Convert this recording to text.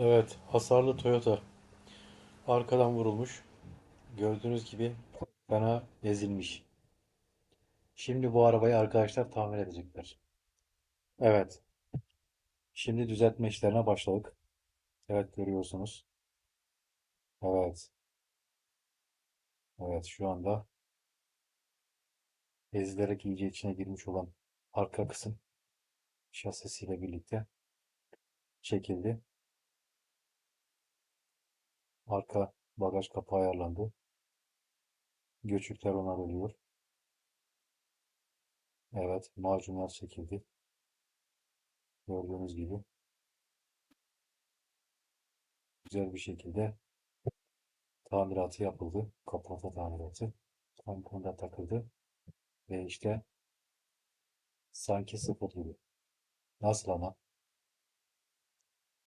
Evet, hasarlı Toyota. Arkadan vurulmuş. Gördüğünüz gibi fena ezilmiş. Şimdi bu arabayı arkadaşlar tamir edecekler. Evet. Şimdi düzeltme işlerine başladık. Evet görüyorsunuz. Evet. Evet şu anda ezilerek iyice içine girmiş olan arka kısım şasisiyle birlikte çekildi. Arka bagaj kapağı ayarlandı. Göçükler onarılıyor. Evet, macunlar çekildi. Gördüğünüz gibi güzel bir şekilde tamiratı yapıldı. Kaporta tamiratı. Tampon da takıldı. Ve işte sanki sıfır gibi. Nasıl ama?